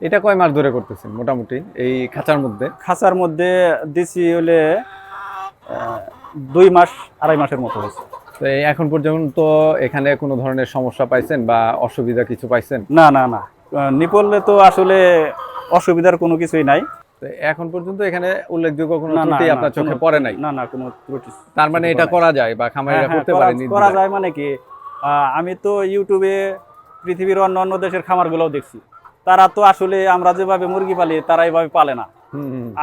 এটা কয় মাস ধরে করতেছেন মোটামুটি এই খাঁচার মধ্যে? খাঁচার মধ্যে দিছি হলে দুই মাস আড়াই মাসের মতো হয়েছে। তো এখন পর্যন্ত এখানে কোনো ধরনের সমস্যা পাইছেন বা অসুবিধা কিছু পাইছেন? না না না। আহ, নিপলে তো আসলে অসুবিধার কোনো কিছুই নাই। এখন পর্যন্ত এখানে উল্লেখযোগ্য কোনো ত্রুটি আপনার চোখে পড়ে নাই? না না কোনো ত্রুটি তার মানে এটা করা যায় বা খামারিরা হ্যাঁ, হ্যাঁ, করতে করা- পারে করা যায় মানে কি আমি তো ইউটিউবে পৃথিবীর অন্য অন্য দেশের খামারগুলোও দেখছি। তারা তো আসলে আমরা যেভাবে মুরগি পালি তারা এইভাবে পালে না।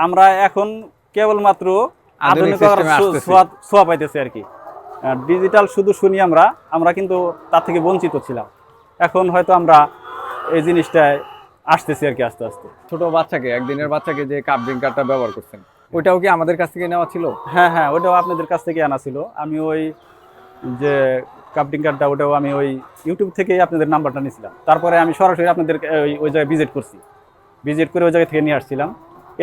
আমরা এখন কেবলমাত্র আধুনিক আধুনিকতার ছোঁয়া পাইতেছে আর কি। ডিজিটাল শুধু শুনি আমরা আমরা কিন্তু তার থেকে বঞ্চিত ছিলাম। এখন হয়তো আমরা এই জিনিসটায় আসতেছি আর কি আস্তে আস্তে। ছোট বাচ্চাকে একদিনের বাচ্চাকে যে কাপ ড্রিঙ্কারটা ব্যবহার করছেন ওইটাও কি আমাদের কাছ থেকে নেওয়া ছিল? হ্যাঁ হ্যাঁ ওটাও আপনাদের কাছ থেকে আনা ছিল। আমি ওই যে কাপটিং কার্ডটা ওটাও আমি ওই ইউটিউব থেকেই আপনাদের নাম্বারটা নিয়েছিলাম। তারপরে আমি সরাসরি আপনাদের ওই ওই জায়গায় ভিজিট করছি। ভিজিট করে ওই জায়গা থেকে নিয়ে আসছিলাম।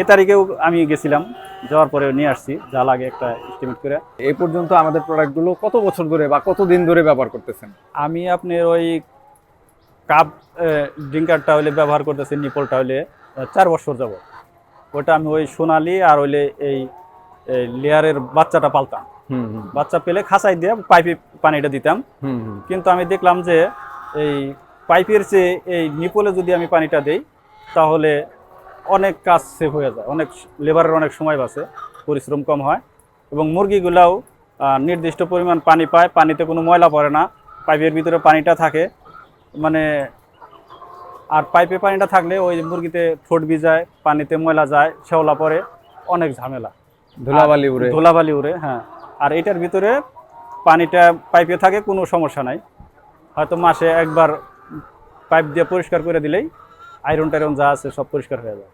এ তারিখেও আমি গেছিলাম যাওয়ার পরে নিয়ে আসছি যা লাগে একটা এস্টিমেট করে। এই পর্যন্ত আমাদের প্রোডাক্টগুলো কত বছর ধরে বা কত দিন ধরে ব্যবহার করতেছেন? আমি আপনার ওই কাপ ড্রিঙ্কারটা হলে ব্যবহার করতেছি নিপলটা হলে চার বছর যাব ওটা আমি ওই সোনালি আর হইলে এই লেয়ারের বাচ্চাটা পালতাম। বাচ্চা পেলে খাঁচাই দিয়ে পাইপে পানিটা দিতাম। কিন্তু আমি দেখলাম যে এই পাইপের চেয়ে এই নিপলে যদি আমি পানিটা দেই তাহলে অনেক কাজ সেভ হয়ে যায়। অনেক লেবারের অনেক সময় বাঁচে পরিশ্রম কম হয় এবং মুরগিগুলাও নির্দিষ্ট পরিমাণ পানি পায় পানিতে কোনো ময়লা পড়ে না পাইপের ভিতরে পানিটা থাকে। মানে আর পাইপে পানিটা থাকলে ওই মুরগিতে ঠোঁট ভিজায় পানিতে ময়লা যায় শেওলা পড়ে অনেক ঝামেলা। ধুলাবালি উড়ে। ধুলাবালি উড়ে হ্যাঁ। আর এটার ভিতরে পানিটা পাইপে থাকে, কোনো সমস্যা নাই। হয়তো মাসে একবার পাইপ দিয়ে পরিষ্কার করে দিলেই আয়রন টাইরন যা আছে সব পরিষ্কার হয়ে যায়।